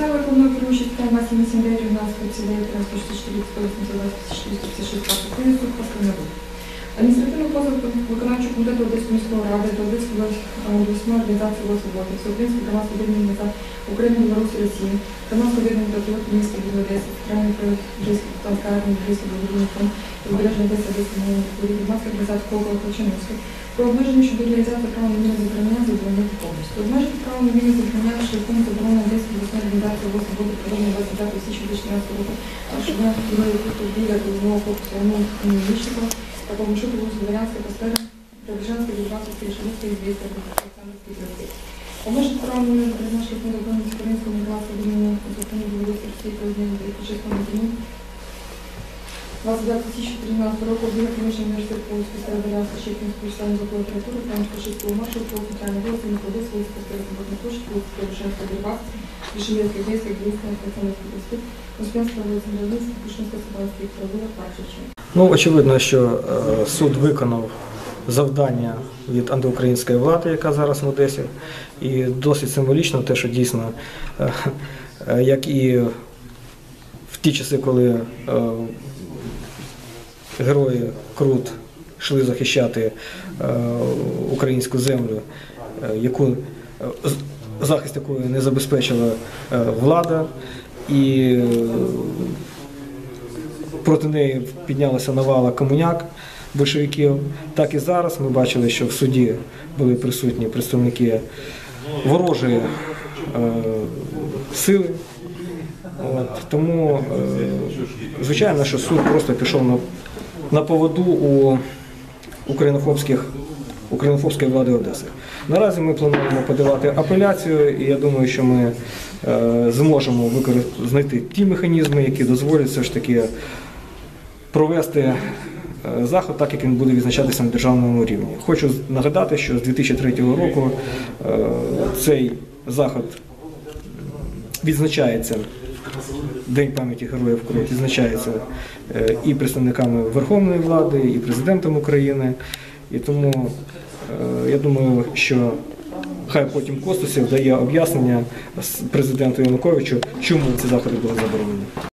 Місцевий виконує керуючий справ 789 у нас 39 164 186 156 фактів України суд постановив. Адміністративний позов виконавчого комітету Одеської міської ради до Одеської обласної організації «Свободи», Всеукраїнської громадської об'єднання за Україну, Білорусі, Росії, громадського об'єднання «Патріот» міста від Одеси, Центральної Київської Танкарні, Одеської благодійний фонд, Прибережної Одеси, Одеської Мовної громадської організації «Колокол Колчановської» про обмеження щодо реалізації права на вільне забороняє заборонити повністю. Обмежити право на вільне забороняє шляхом заборони Одеської обласної організації «Свободи» проведення 29 січня 2014 року, а що вона біля головного корпусу Романа Міщикова, такому шуту вулицю Дворянська, Пастера, Преображенська, Дубравська, Шелівська, Звістя, Олександрівський проспект. Обмежити право на вільне забороняє шляхом заборони Українського міграції об'єднання закону Білорусі Росії Президент 36 дні 29 2013 року біля приміщення університету Полоцької старої Дворянська, Щепкінської штану закону літератури, Пам'ятка 6 маршрут, по центральній вулиці, Миколаївська, вулиця Пастера, Суботна Вишелівський, Одеський, Глінська, Олександрівський проспект, Успенська, вулиця Мировинська, Пушинська, Сабанський, Провула, Пачича. Ну, очевидно, що е, суд виконав завдання від антиукраїнської влади, яка зараз в Одесі, і досить символічно те, що дійсно, е, е, як і в ті часи, коли герої Крут йшли захищати українську землю, яку захист якої не забезпечила е, влада, і е, проти неї піднялася навала комуняк большевиків. Так і зараз ми бачили, що в суді були присутні представники ворожої е, сили. От, тому, звичайно, що суд просто пішов на, на поводу у українофобських, українофобської влади Одеси. Наразі ми плануємо подавати апеляцію, і я думаю, що ми е, зможемо знайти ті механізми, які дозволять все ж таки провести е, заход так, як він буде відзначатися на державному рівні. Хочу нагадати, що з 2003 року е, цей заход відзначається. День пам'яті героїв Крут відзначається і представниками Верховної влади, і президентом України. І тому я думаю, що хай потім Костусів дає об'яснення президенту Януковичу, чому ці заходи були заборонені.